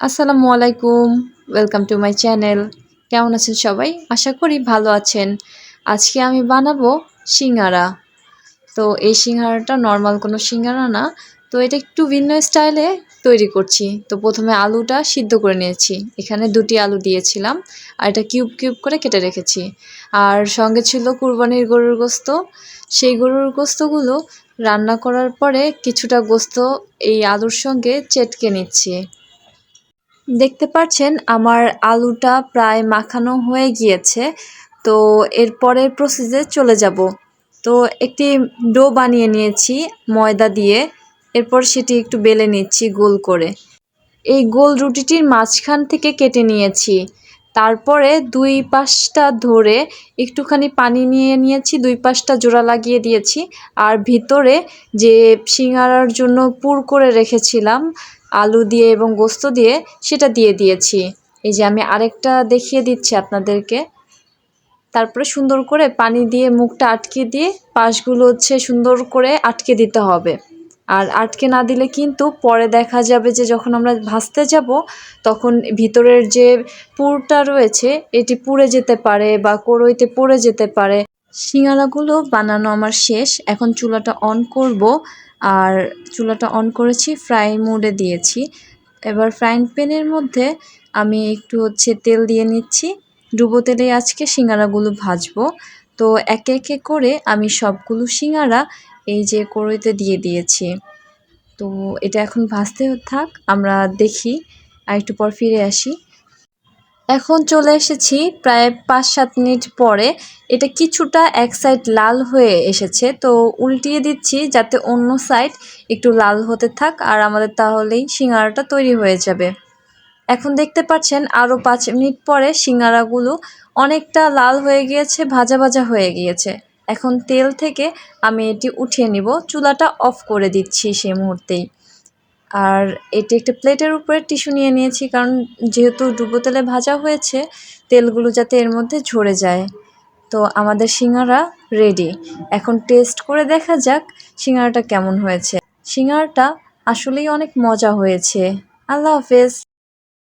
আসসালামু আলাইকুম welcome to my channel কেমন আছেন সবাই? আশা করি ভালো আছেন। আজকে আমি বানাবো সিঙ্গারা। তো এই সিঙ্গারাটা নর্মাল কোনো সিঙ্গারা না। তো এটা একটু ভিন্ন স্টাইলে তৈরি করছি। তো প্রথমে আলুটা সিদ্ধ করে নিয়েছি। এখানে দুটি আলু দিয়েছিলাম। আর এটা কিউব কিউব করে কেটে রেখেছি। আর সঙ্গে ছিল কুরবানির গরুর গোস্ত। সেই গরুর গোস্তগুলো রান্না করার পরে কিছুটা গোস্ত এই আলুর সঙ্গে চেটকে নিচ্ছি। দেখতে পাচ্ছেন আমার আলুটা প্রায় মাখানো হয়ে গিয়েছে। তো এরপরের প্রসেসে চলে যাব। তো একটি ডো বানিয়ে নিয়েছি ময়দা দিয়ে। এরপর সেটি একটু বেলে নিচ্ছি গোল করে। এই গোল রুটিটির মাঝখান থেকে কেটে নিয়েছি। তারপরে দুই পাশটা ধরে একটুখানি পানি নিয়ে নিয়েছি, দুই পাশটা জোড়া লাগিয়ে দিয়েছি। আর ভিতরে যে সিঙ্গারার জন্য পুর করে রেখেছিলাম আলু দিয়ে এবং গোস্ত দিয়ে সেটা দিয়ে দিয়েছি। এই যে আমি আরেকটা দেখিয়ে দিচ্ছি আপনাদেরকে। তারপরে সুন্দর করে পানি দিয়ে মুখটা আটকে দিয়ে পাশগুলো হচ্ছে সুন্দর করে আটকে দিতে হবে। আর আটকে না দিলে কিন্তু পরে দেখা যাবে যে যখন আমরা ভাসতে যাব, তখন ভিতরের যে পুরটা রয়েছে, এটি পুড়ে যেতে পারে বা কড়ইতে পড়ে যেতে পারে। সিঙ্গারাগুলো বানানো আমার শেষ। এখন চুলাটা অন করব। আর চুলাটা অন করেছি ফ্রাই মোডে দিয়েছি। এবার ফ্রাইং প্যানের মধ্যে আমি একটু হচ্ছে তেল দিয়ে নিচ্ছি। ডুবো তেলে আজকে সিঙ্গারাগুলো ভাজবো। তো একে একে করে আমি সবগুলো সিঙ্গারা এই যে কড়ইতে দিয়ে দিয়েছি। তো এটা এখন ভাজতে থাক, আমরা দেখি। আর একটু পর ফিরে আসি। এখন চলে এসেছি প্রায় পাঁচ সাত মিনিট পরে। এটা কিছুটা এক সাইড লাল হয়ে এসেছে, তো উল্টিয়ে দিচ্ছি যাতে অন্য সাইড একটু লাল হতে থাক আর আমাদের তাহলেই সিঙ্গারাটা তৈরি হয়ে যাবে। এখন দেখতে পাচ্ছেন আরও পাঁচ মিনিট পরে সিঙ্গারাগুলো অনেকটা লাল হয়ে গিয়েছে, ভাজা ভাজা হয়ে গিয়েছে। এখন তেল থেকে আমি এটি উঠিয়ে নিব। চুলাটা অফ করে দিচ্ছি সেই মুহূর্তেই। আর এটি একটি প্লেটের উপরে টিস্যু নিয়ে নিয়েছি, কারণ যেহেতু ডুবো তেলে ভাজা হয়েছে, তেলগুলো যাতে এর মধ্যে ঝরে যায়। তো আমাদের সিঙ্গারা রেডি। এখন টেস্ট করে দেখা যাক সিঙ্গারাটা কেমন হয়েছে। সিঙ্গারাটা আসলেই অনেক মজা হয়েছে। আল্লাহ হাফেজ।